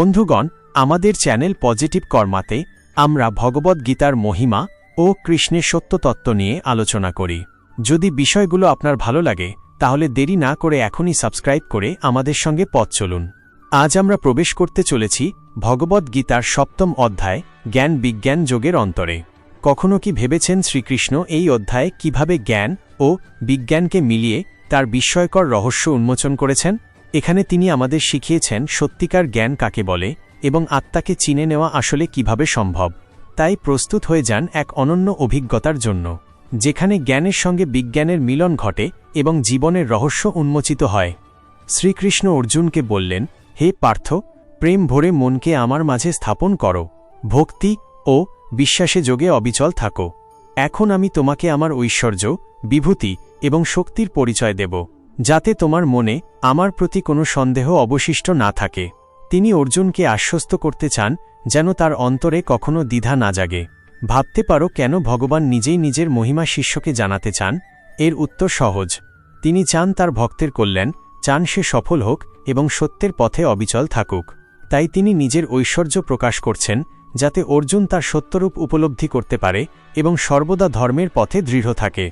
বন্ধুগণ, আমাদের channel positive কর্মাতে আমরা ভগবদ্গীতার মহিমা ও কৃষ্ণের সত্যতত্ত্ব নিয়ে আলোচনা করি। যদি বিষয়গুলো আপনার ভালো লাগে, তাহলে দেরি না করে এখনই সাবস্ক্রাইব করে আমাদের সঙ্গে পথ চলুন। আজ আমরা প্রবেশ করতে চলেছি ভগবদ্গীতার সপ্তম অধ্যায়, জ্ঞান বিজ্ঞান যোগের অন্তরে। কখনো কি ভেবেছেন শ্রীকৃষ্ণ এই অধ্যায়ে কীভাবে জ্ঞান ও বিজ্ঞানকে মিলিয়ে তার বিস্ময়কর রহস্য উন্মোচন করেছেন? এখানে তিনি আমাদের শিখিয়েছেন সত্যিকার জ্ঞান কাকে বলে এবং আত্মাকে চিনে নেওয়া আসলে কীভাবে সম্ভব। তাই প্রস্তুত হয়ে যান এক অনন্য অভিজ্ঞতার জন্য, যেখানে জ্ঞানের সঙ্গে বিজ্ঞানের মিলন ঘটে এবং জীবনের রহস্য উন্মোচিত হয়। শ্রীকৃষ্ণ অর্জুনকে বললেন, হে পার্থ, প্রেম ভরে মনকে আমার মাঝে স্থাপন করো। ভক্তি ও বিশ্বাসে যোগে অবিচল থাকো। এখন আমি তোমাকে আমার ঐশ্বর্য, বিভূতি এবং শক্তির পরিচয় দেব। যাতে তোমার মনে আমার প্রতি কোনো সন্দেহ অবশিষ্ট না থাকে। তিনি অর্জুনকে আশ্বস্ত করতে চান, যেন তার অন্তরে কখনো দ্বিধা না জাগে। ভাবতে পারো কেন ভগবান নিজেই নিজের মহিমা শিষ্যকে জানাতে চান? এর উত্তর সহজ। তিনি চান তার ভক্তের কল্যাণ, চান সে সফল হোক এবং সত্যের পথে অবিচল থাকুক। তাই তিনি নিজের ঐশ্বর্য প্রকাশ করছেন, যাতে অর্জুন তার সত্যরূপ উপলব্ধি করতে পারে এবং সর্বদা ধর্মের পথে দৃঢ় থাকে।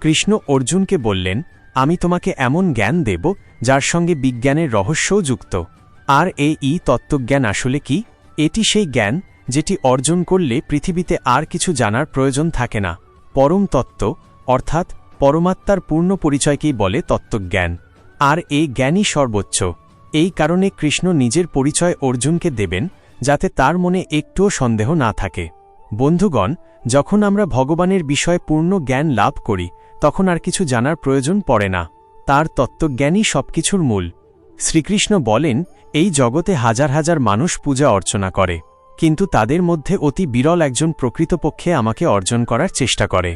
কৃষ্ণ অর্জুনকে বললেন আমি তোমাকে এমন জ্ঞান দেব, যার সঙ্গে বিজ্ঞানের রহস্যও যুক্ত। আর এ ই তত্ত্বজ্ঞান আসলে কি? এটি সেই জ্ঞান, যেটি অর্জন করলে পৃথিবীতে আর কিছু জানার প্রয়োজন থাকে না। পরম তত্ত্ব, অর্থাৎ পরমাত্মার পূর্ণ পরিচয়কেই বলে তত্ত্বজ্ঞান। আর এ জ্ঞানই সর্বোচ্চ। এই কারণে কৃষ্ণ নিজের পরিচয় অর্জুনকে দেবেন, যাতে তার মনে একটুও সন্দেহ না থাকে। বন্ধুগণ, যখন আমরা ভগবানের বিষয়ে পূর্ণ জ্ঞান লাভ করি তখন আর কিছু জানার প্রয়োজন পড়ে না। তার তত্ত্বজ্ঞানই সবকিছুর মূল। শ্রীকৃষ্ণ বলেন, এই জগতে হাজার হাজার মানুষ পূজা অর্চনা করে, কিন্তু তাদের মধ্যে অতি বিরল একজন প্রকৃতপক্ষে আমাকে অর্জন করার চেষ্টা করে।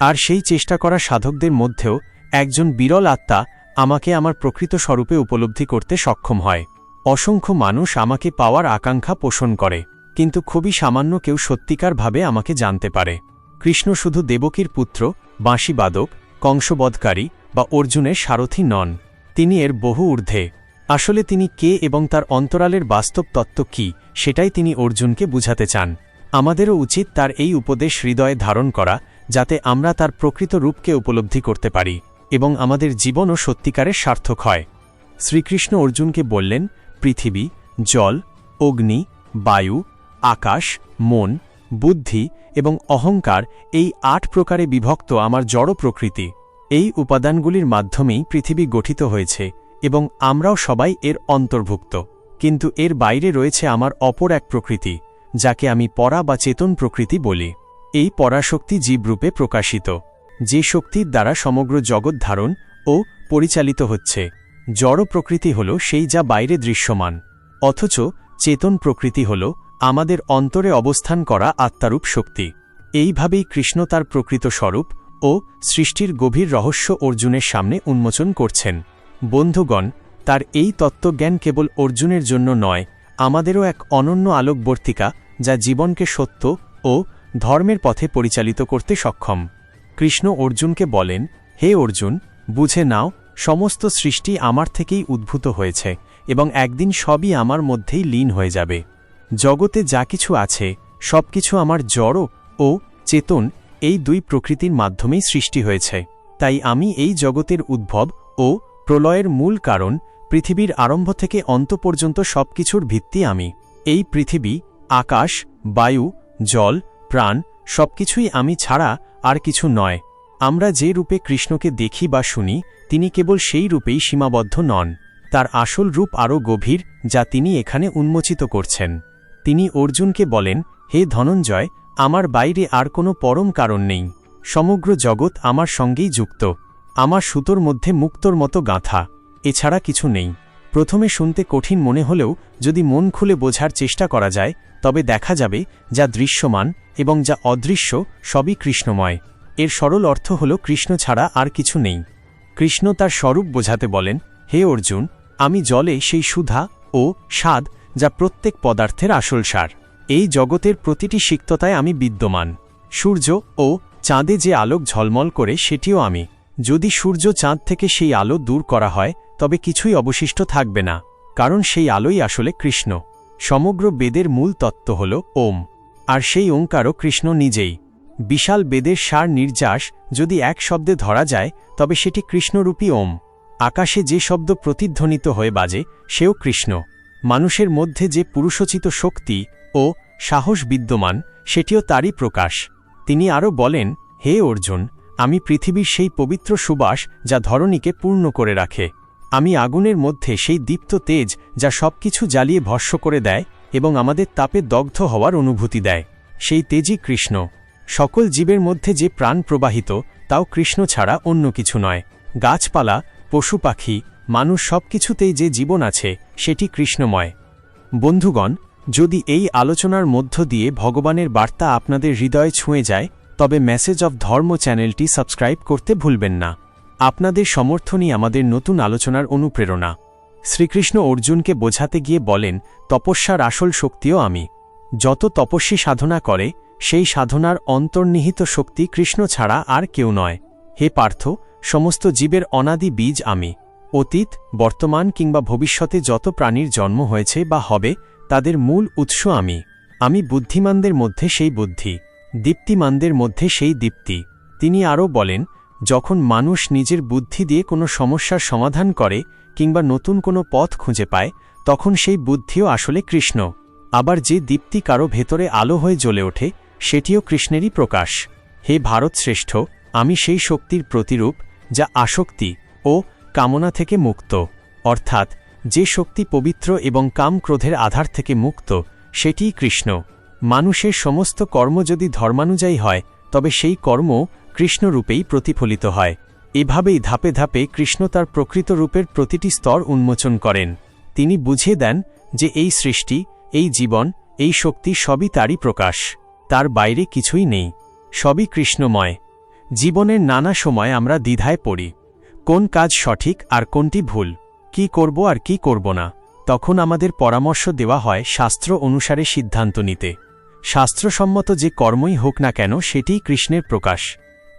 আর সেই চেষ্টা করা সাধকদের মধ্যেও একজন বিরল আত্মা আমাকে আমার প্রকৃত স্বরূপে উপলব্ধি করতে সক্ষম হয়। অসংখ্য মানুষ আমাকে পাওয়ার আকাঙ্ক্ষা পোষণ করে, কিন্তু খুবই সামান্য কেউ সত্যিকারভাবে আমাকে জানতে পারে। কৃষ্ণ শুধু দেবকীর পুত্র, বাঁশিবাদক, কংসবধকারী বা অর্জুনের সারথী নন। তিনি এর বহু ঊর্ধ্বে। আসলে তিনি কে এবং তার অন্তরালের বাস্তব তত্ত্ব কি, সেটাই তিনি অর্জুনকে বুঝাতে চান। আমাদেরও উচিত তার এই উপদেশ হৃদয়ে ধারণ করা, যাতে আমরা তার প্রকৃত রূপকে উপলব্ধি করতে পারি এবং আমাদের জীবনও সত্যিকারের সার্থক হয়। শ্রীকৃষ্ণ অর্জুনকে বললেন, পৃথিবী, জল, অগ্নি, বায়ু, আকাশ, মন বুদ্ধি এবং অহংকার এই আট প্রকারে বিভক্ত আমার জড় প্রকৃতি। এই উপাদানগুলির মাধ্যমেই পৃথিবী গঠিত হয়েছে এবং আমরাও সবাই এর অন্তর্ভুক্ত। কিন্তু এর বাইরে রয়েছে আমার অপর এক প্রকৃতি, যাকে আমি পরা বা চেতন প্রকৃতি বলি। এই পরাশক্তি জীবরূপে প্রকাশিত। যে শক্তির দ্বারা সমগ্র জগৎ ধারণ ও পরিচালিত হচ্ছে। জড় প্রকৃতি হল সেই যা বাইরে দৃশ্যমান। অথচ চেতন প্রকৃতি হল আমাদের অন্তরে অবস্থান করা আত্মারূপ শক্তি। এইভাবেই কৃষ্ণ তার প্রকৃত স্বরূপ ও সৃষ্টির গভীর রহস্য অর্জুনের সামনে উন্মোচন করছেন। বন্ধুগণ, তার এই তত্ত্বজ্ঞান কেবল অর্জুনের জন্য নয়, আমাদেরও এক অনন্য আলোকবর্তিকা যা জীবনকে সত্য ও ধর্মের পথে পরিচালিত করতে সক্ষম। কৃষ্ণ অর্জুনকে বলেন, হে অর্জুন, বুঝে নাও, সমস্ত সৃষ্টি আমার থেকেই উদ্ভূত হয়েছে এবং একদিন সবই আমার মধ্যেই লীন হয়ে যাবে। জগতে যা কিছু আছে, সবকিছু আমার জড় ও চেতন এই দুই প্রকৃতির মাধ্যমেই সৃষ্টি হয়েছে। তাই আমি এই জগতের উদ্ভব ও প্রলয়ের মূল কারণ, পৃথিবীর আরম্ভ থেকে অন্ত পর্যন্ত সবকিছুর ভিত্তি আমি। এই পৃথিবী, আকাশ, বায়ু, জল, প্রাণ, সবকিছুই আমি ছাড়া আর কিছু নয়। আমরা যে রূপে কৃষ্ণকে দেখি বা শুনি, তিনি কেবল সেই রূপেই সীমাবদ্ধ নন। তার আসল রূপ আরও গভীর, যা তিনি এখানে উন্মোচিত করছেন। তিনি অর্জুনকে বলেন, হে ধনঞ্জয়, আমার বাইরে আর কোনো পরম কারণ নেই। সমগ্র জগৎ আমার সঙ্গেই যুক্ত। আমার সুতোর মধ্যে মুক্তর মতো গাঁথা। এছাড়া কিছু নেই। প্রথমে শুনতে কঠিন মনে হলেও যদি মন খুলে বোঝার চেষ্টা করা যায়, তবে দেখা যাবে যা দৃশ্যমান এবং যা অদৃশ্য সবই কৃষ্ণময়। এর সরল অর্থ হল কৃষ্ণ ছাড়া আর কিছু নেই। কৃষ্ণ তার স্বরূপ বোঝাতে বলেন, হে অর্জুন, আমি জলে সেই সুধা ও স্বাদ যা প্রত্যেক পদার্থের আসল সার। এই জগতের প্রতিটি সিক্ততায় আমি বিদ্যমান। সূর্য ও চাঁদে যে আলোক ঝলমল করে, সেটিও আমি। যদি সূর্য চাঁদ থেকে সেই আলো দূর করা হয়, তবে কিছুই অবশিষ্ট থাকবে না, কারণ সেই আলোই আসলে কৃষ্ণ। সমগ্র বেদের মূল তত্ত্ব হল ওম, আর সেই ওঙ্কারও কৃষ্ণ নিজেই। বিশাল বেদের সার নির্যাস যদি এক শব্দে ধরা যায়, তবে সেটি কৃষ্ণরূপী ওম। আকাশে যে শব্দ প্রতিধ্বনিত হয়ে বাজে, সেও কৃষ্ণ। মানুষের মধ্যে যে পুরুষোচিত শক্তি ও সাহস বিদ্যমান, সেটিও তারই প্রকাশ। তিনি আরও বলেন, হে অর্জুন, আমি পৃথিবীর সেই পবিত্র সুবাস যা ধরণীকে পূর্ণ করে রাখে। আমি আগুনের মধ্যে সেই দীপ্ত তেজ যা সবকিছু জ্বালিয়ে ভস্য করে দেয় এবং আমাদের তাপে দগ্ধ হওয়ার অনুভূতি দেয়। সেই তেজই কৃষ্ণ। সকল জীবের মধ্যে যে প্রাণ প্রবাহিত, তাও কৃষ্ণ ছাড়া অন্য কিছু নয়। গাছপালা, পশু পাখি মানুষ সবকিছুতেই যে জীবন আছে, সেটি কৃষ্ণময়। বন্ধুগণ, যদি এই আলোচনার মধ্য দিয়ে ভগবানের বার্তা আপনাদের হৃদয়ে ছুঁয়ে যায়, তবে মেসেজ অব ধর্ম চ্যানেলটি সাবস্ক্রাইব করতে ভুলবেন না। আপনাদের সমর্থনই আমাদের নতুন আলোচনার অনুপ্রেরণা। শ্রীকৃষ্ণ অর্জুনকে বোঝাতে গিয়ে বলেন, তপস্যার আসল শক্তিও আমি। যত তপস্বী সাধনা করে, সেই সাধনার অন্তর্নিহিত শক্তি কৃষ্ণ ছাড়া আর কেউ নয়। হে পার্থ, সমস্ত জীবের অনাদি বীজ আমি। অতীত, বর্তমান কিংবা ভবিষ্যতে যত প্রাণীর জন্ম হয়েছে বা হবে, তাদের মূল উৎস আমি। আমি বুদ্ধিমানদের মধ্যে সেই বুদ্ধি, দীপ্তিমানদের মধ্যে সেই দীপ্তি। তিনি আরও বলেন, যখন মানুষ নিজের বুদ্ধি দিয়ে কোনো সমস্যার সমাধান করে কিংবা নতুন কোনো পথ খুঁজে পায়, তখন সেই বুদ্ধিও আসলে কৃষ্ণ। আবার যে দীপ্তি কারও ভেতরে আলো হয়ে জ্বলে ওঠে, সেটিও কৃষ্ণেরই প্রকাশ। হে ভারত শ্রেষ্ঠ আমি সেই শক্তির প্রতিরূপ, যা আসক্তি ও কামনা থেকে মুক্ত, অর্থাৎ যে শক্তি পবিত্র এবং কাম ক্রোধের আধার থেকে মুক্ত, সেটিই কৃষ্ণ। মানুষের সমস্ত কর্ম যদি ধর্মানুযায়ী হয়, তবে সেই কর্ম কৃষ্ণরূপেই প্রতিফলিত হয়। এভাবেই ধাপে ধাপে কৃষ্ণ তার প্রকৃত রূপের প্রতিটি স্তর উন্মোচন করেন। তিনি বুঝিয়ে দেন যে এই সৃষ্টি, এই জীবন, এই শক্তি সবই তারই প্রকাশ। তার বাইরে কিছুই নেই। সবই কৃষ্ণময়। জীবনের নানা সময় আমরা দ্বিধায় পড়ি। কোন কাজ সঠিক আর কোনটি ভুল, কি করব আর কি করব না, তখন আমাদের পরামর্শ দেওয়া হয় শাস্ত্র অনুসারে সিদ্ধান্ত নিতে। শাস্ত্রসম্মত যে কর্মই হোক না কেন সেটিই কৃষ্ণের প্রকাশ।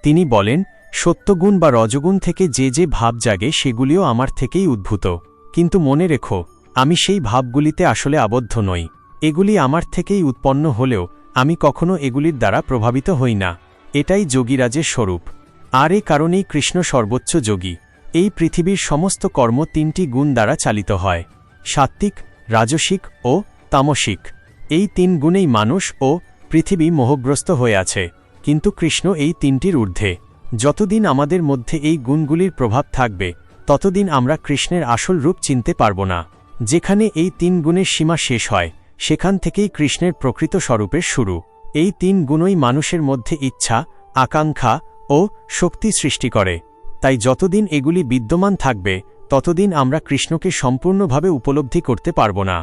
তিনি বলেন, সত্যগুণ বা রজগুণ থেকে যে যে ভাব জাগে সেগুলিও আমার থেকেই উদ্ভূত। কিন্তু মনে রেখো, আমি সেই ভাবগুলিতে আসলে আবদ্ধ নই। এগুলি আমার থেকেই উৎপন্ন হলেও আমি কখনো এগুলির দ্বারা প্রভাবিত হই না। এটাই যোগীরাজের স্বরূপ। আর এ কারণেই কৃষ্ণ সর্বোচ্চ যোগী। এই পৃথিবীর সমস্ত কর্ম তিনটি গুণ দ্বারা চালিত হয়। সাত্ত্বিক, রাজসিক ও তামসিক। এই তিন গুণেই মানুষ ও পৃথিবী মোহগ্রস্ত হয়ে আছে। কিন্তু কৃষ্ণ এই তিনটির ঊর্ধ্বে। যতদিন আমাদের মধ্যে এই গুণগুলির প্রভাব থাকবে, ততদিন আমরা কৃষ্ণের আসল রূপ চিনতে পারব না। যেখানে এই তিন গুণের সীমা শেষ হয়, সেখান থেকেই কৃষ্ণের প্রকৃত স্বরূপের শুরু। এই তিন গুণই মানুষের মধ্যে ইচ্ছা, আকাঙ্ক্ষা ও শক্তি সৃষ্টি করে। তাই যতদিন এগুলি বিদ্যমান থাকবে, ততদিন আমরা কৃষ্ণকে সম্পূর্ণভাবে উপলব্ধি করতে পারব না।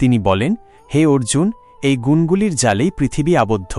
তিনি বলেন, হে অর্জুন, এই গুণগুলির জালেই পৃথিবী আবদ্ধ।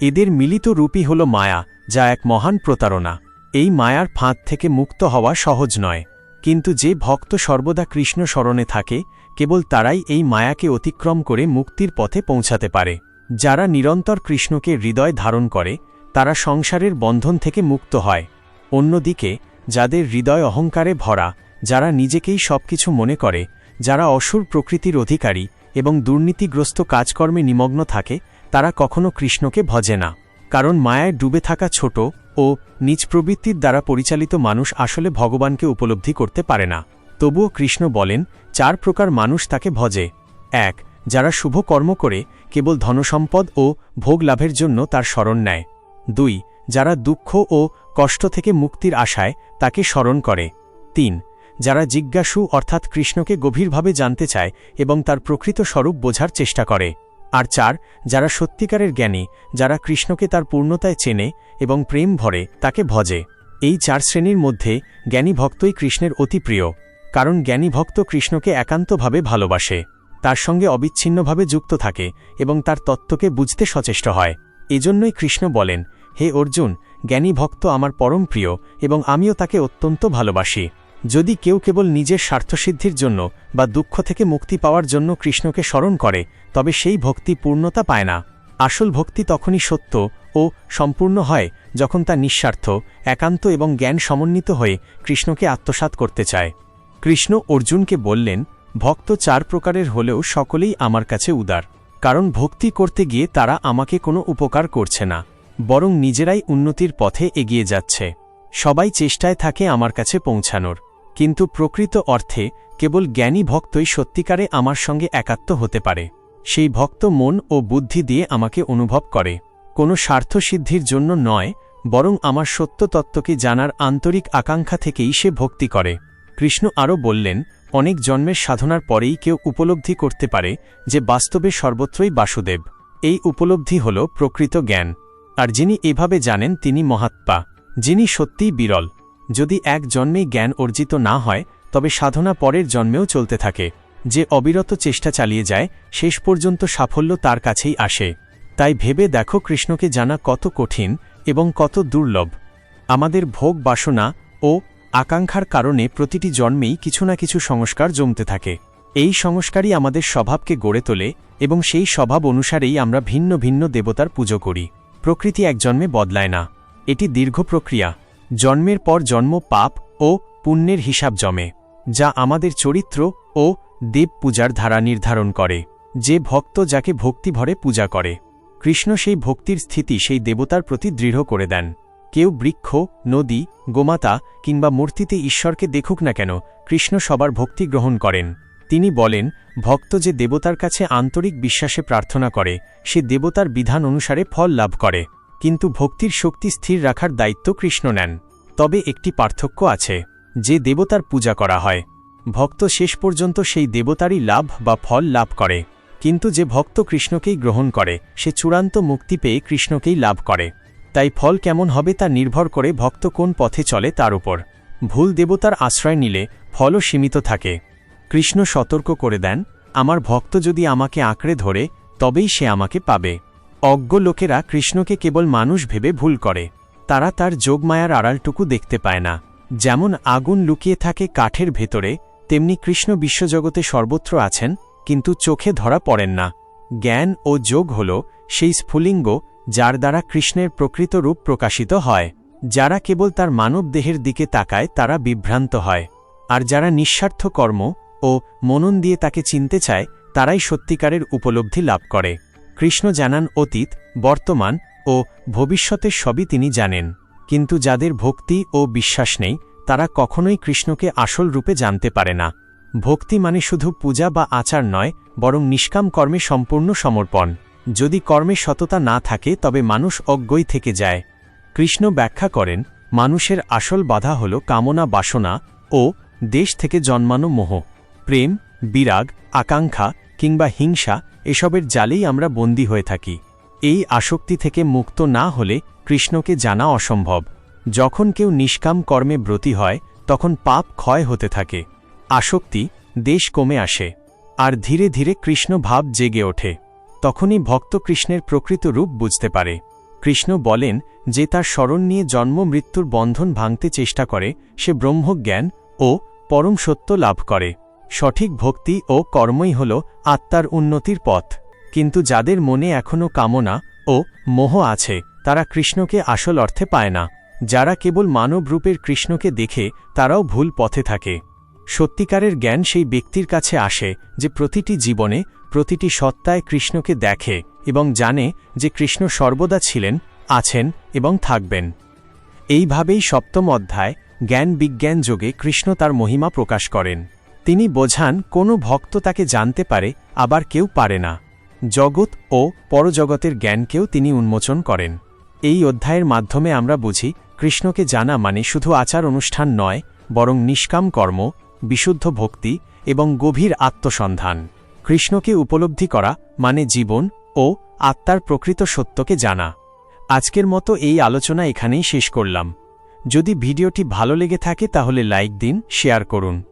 এদের মিলিত রূপই হল মায়া, যা এক মহান প্রতারণা। এই মায়ার ফাঁদ থেকে মুক্ত হওয়া সহজ নয়। কিন্তু যে ভক্ত সর্বদা কৃষ্ণ স্মরণে থাকে, কেবল তারাই এই মায়াকে অতিক্রম করে মুক্তির পথে পৌঁছাতে পারে। যারা নিরন্তর কৃষ্ণকে হৃদয় ধারণ করে তারা সংসারের বন্ধন থেকে মুক্ত হয়। অন্যদিকে, যাদের হৃদয় অহংকারে ভরা, যারা নিজেকেই সবকিছু মনে করে, যারা অসুর প্রকৃতির অধিকারী এবং দুর্নীতিগ্রস্ত কাজকর্মে নিমগ্ন থাকে, তারা কখনো কৃষ্ণকে ভজে না। কারণ মায়ায় ডুবে থাকা ছোট ও নিজ প্রবৃত্তির দ্বারা পরিচালিত মানুষ আসলে ভগবানকে উপলব্ধি করতে পারে না। তবুও কৃষ্ণ বলেন, চার প্রকার মানুষ তাকে ভজে। এক, যারা শুভ কর্ম করে, কেবল ধনসম্পদ ও ভোগ লাভের জন্য তার স্মরণ নেয়। দুই, যারা দুঃখ ও কষ্ট থেকে মুক্তির আশায় তাকে স্মরণ করে। তিন, যারা জিজ্ঞাসু অর্থাৎ কৃষ্ণকে গভীরভাবে জানতে চায় এবং তার প্রকৃত স্বরূপ বোঝার চেষ্টা করে। আর চার, যারা সত্যিকারের জ্ঞানী, যারা কৃষ্ণকে তার পূর্ণতায় চেনে এবং প্রেম ভরে তাকে ভজে। এই চার শ্রেণির মধ্যে জ্ঞানী ভক্তই কৃষ্ণের অতি প্রিয়, কারণ জ্ঞানী ভক্ত কৃষ্ণকে একান্তভাবে ভালোবাসে, তার সঙ্গে অবিচ্ছিন্নভাবে যুক্ত থাকে এবং তার তত্ত্বকে বুঝতে সচেষ্ট হয়। এজন্যই কৃষ্ণ বলেন, হে অর্জুন, জ্ঞানী ভক্ত আমার পরম প্রিয়, এবং আমিও তাকে অত্যন্ত ভালোবাসি। যদি কেউ কেবল নিজের স্বার্থসিদ্ধির জন্য বা দুঃখ থেকে মুক্তি পাওয়ার জন্য কৃষ্ণকে স্মরণ করে, তবে সেই ভক্তি পূর্ণতা পায় না। আসল ভক্তি তখনই সত্য ও সম্পূর্ণ হয় যখন তা নিঃস্বার্থ, একান্ত এবং জ্ঞান সমন্বিত হয়ে কৃষ্ণকে আত্মসাত করতে চায়। কৃষ্ণ অর্জুনকে বললেন, ভক্ত চার প্রকারের হলেও সকলেই আমার কাছে উদার। কারণ ভক্তি করতে গিয়ে তারা আমাকে কোনো উপকার করছে না, বরং নিজেরাই উন্নতির পথে এগিয়ে যাচ্ছে। সবাই চেষ্টায় থাকে আমার কাছে পৌঁছানোর, কিন্তু প্রকৃত অর্থে কেবল জ্ঞানী ভক্তই সত্যিকারে আমার সঙ্গে একাত্ম হতে পারে। সেই ভক্ত মন ও বুদ্ধি দিয়ে আমাকে অনুভব করে। কোনো স্বার্থসিদ্ধির জন্য নয়, বরং আমার সত্য তত্ত্বকে জানার আন্তরিক আকাঙ্ক্ষা থেকেই সে ভক্তি করে। কৃষ্ণ আরও বললেন অনেক জন্মের সাধনার পরেই কেউ উপলব্ধি করতে পারে যে বাস্তবে সর্বত্রই বাসুদেব। এই উপলব্ধি হল প্রকৃত জ্ঞান। আর যিনি এভাবে জানেন, তিনি মহাত্মা। যিনি সত্যিই বিরল। যদি এক জন্মেই জ্ঞান অর্জিত না হয়, তবে সাধনা পরের জন্মেও চলতে থাকে। যে অবিরত চেষ্টা চালিয়ে যায়, শেষ পর্যন্ত সাফল্য তার কাছেই আসে। তাই ভেবে দেখো কৃষ্ণকে জানা কত কঠিন এবং কত দুর্লভ। আমাদের ভোগ বাসনা ও আকাঙ্ক্ষার কারণে প্রতিটি জন্মেই কিছু না কিছু সংস্কার জমতে থাকে। এই সংস্কারই আমাদের স্বভাবকে গড়ে তোলে এবং সেই স্বভাব অনুসারেই আমরা ভিন্ন ভিন্ন দেবতার পুজো করি। প্রকৃতি এক জন্মে বদলায় না। এটি দীর্ঘ প্রক্রিয়া। জন্মের পর জন্ম পাপ ও পুণ্যের হিসাব জমে, যা আমাদের চরিত্র ও দেব পূজার ধারা নির্ধারণ করে। যে ভক্ত যাকে ভক্তিভরে পূজা করে, কৃষ্ণ সেই ভক্তির স্থিতি সেই দেবতার প্রতি দৃঢ় করে দেন। কেউ বৃক্ষ, নদী, গোমাতা কিংবা মূর্তিতে ঈশ্বরকে দেখুক না কেন, কৃষ্ণ সবার ভক্তি গ্রহণ করেন। তিনি বলেন, ভক্ত যে দেবতার কাছে আন্তরিক বিশ্বাসে প্রার্থনা করে, সে দেবতার বিধান অনুসারে ফল লাভ করে। কিন্তু ভক্তির শক্তি স্থির রাখার দায়িত্ব কৃষ্ণ নেন। তবে একটি পার্থক্য আছে, যে দেবতার পূজা করা হয়। ভক্ত শেষ পর্যন্ত সেই দেবতারই লাভ বা ফল লাভ করে। কিন্তু যে ভক্ত কৃষ্ণকেই গ্রহণ করে, সে চূড়ান্ত মুক্তি পেয়ে কৃষ্ণকেই লাভ করে। তাই ফল কেমন হবে তা নির্ভর করে ভক্ত কোন পথে চলে তার উপর। ভুল দেবতার আশ্রয় নিলে ফলও সীমিত থাকে। কৃষ্ণ সতর্ক করে দেন, আমার ভক্ত যদি আমাকে আঁকড়ে ধরে, তবেই সে আমাকে পাবে। অজ্ঞ লোকেরা কৃষ্ণকে কেবল মানুষ ভেবে ভুল করে। তারা তার যোগমায়ার আড়ালটুকু দেখতে পায় না। যেমন আগুন লুকিয়ে থাকে কাঠের ভেতরে, তেমনি কৃষ্ণ বিশ্বজগতে সর্বত্র আছেন, কিন্তু চোখে ধরা পড়েন না। জ্ঞান ও যোগ হল সেই স্ফুলিঙ্গ যার দ্বারা কৃষ্ণের প্রকৃত রূপ প্রকাশিত হয়। যারা কেবল তার মানব দেহের দিকে তাকায়, তারা বিভ্রান্ত হয়। আর যারা নিঃস্বার্থ কর্ম ও মনন দিয়ে তাকে চিনতে চায়, তারাই সত্যিকারের উপলব্ধি লাভ করে। কৃষ্ণ জানান, অতীত, বর্তমান ও ভবিষ্যতের সবই তিনি জানেন। কিন্তু যাদের ভক্তি ও বিশ্বাস নেই, তারা কখনোই কৃষ্ণকে আসল রূপে জানতে পারে না। ভক্তি মানে শুধু পূজা বা আচার নয়, বরং নিষ্কাম কর্মে সম্পূর্ণ সমর্পণ। যদি কর্মে সততা না থাকে, তবে মানুষ অজ্ঞই থেকে যায়। কৃষ্ণ ব্যাখ্যা করেন, মানুষের আসল বাধা হল কামনা, বাসনা ও দেশ থেকে জন্মানো মোহ। প্রেম, বিরাগ, আকাঙ্ক্ষা কিংবা হিংসা এসবের জালেই আমরা বন্দী হয়ে থাকি। এই আসক্তি থেকে মুক্ত না হলে কৃষ্ণকে জানা অসম্ভব। যখন কেউ নিষ্কাম কর্মে ব্রতী হয়, তখন পাপ ক্ষয় হতে থাকে। আসক্তি দেশ কমে আসে। আর ধীরে ধীরে কৃষ্ণ ভাব জেগে ওঠে। তখনই ভক্ত কৃষ্ণের প্রকৃত রূপ বুঝতে পারে। কৃষ্ণ বলেন যে তার স্মরণ নিয়ে জন্ম মৃত্যুর বন্ধন ভাঙতে চেষ্টা করে, সে ব্রহ্মজ্ঞান ও পরম সত্য লাভ করে। সঠিক ভক্তি ও কর্মই হল আত্মার উন্নতির পথ। কিন্তু যাদের মনে এখনও কামনা ও মোহ আছে, তারা কৃষ্ণকে আসল অর্থে পায় না। যারা কেবল মানব রূপের কৃষ্ণকে দেখে, তারাও ভুল পথে থাকে। সত্যিকারের জ্ঞান সেই ব্যক্তির কাছে আসে, যে প্রতিটি জীবনে প্রতিটি সত্তায় কৃষ্ণকে দেখে এবং জানে যে কৃষ্ণ সর্বদা ছিলেন, আছেন এবং থাকবেন। এইভাবেই সপ্তম অধ্যায়, জ্ঞান বিজ্ঞান যোগে কৃষ্ণ তার মহিমা প্রকাশ করেন। তিনি বোঝান, কোনো ভক্ত তাকে জানতে পারে, আবার কেউ পারে না। জগৎ ও পরজগতের জ্ঞানকেও তিনি উন্মোচন করেন। এই অধ্যায়ের মাধ্যমে আমরা বুঝি, কৃষ্ণকে জানা মানে শুধু আচার অনুষ্ঠান নয়, বরং নিষ্কাম কর্ম, বিশুদ্ধ ভক্তি এবং গভীর আত্মসন্ধান। কৃষ্ণকে উপলব্ধি করা মানে জীবন ও আত্মার প্রকৃত সত্যকে জানা। আজকের মতো এই আলোচনা এখানেই শেষ করলাম। যদি ভিডিওটি ভালো লেগে থাকে তাহলে লাইক দিন, শেয়ার করুন।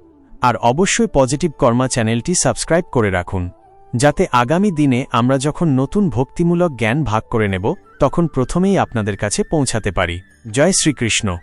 আর অবশ্যই পজিটিভ কর্মা চ্যানেলটি সাবস্ক্রাইব করে রাখুন। যাতে আগামী দিনে আমরা যখন নতুন ভক্তিমূলক জ্ঞান ভাগ করে নেব, তখন প্রথমেই আপনাদের কাছে পৌঁছাতে পারি। জয় শ্রীকৃষ্ণ।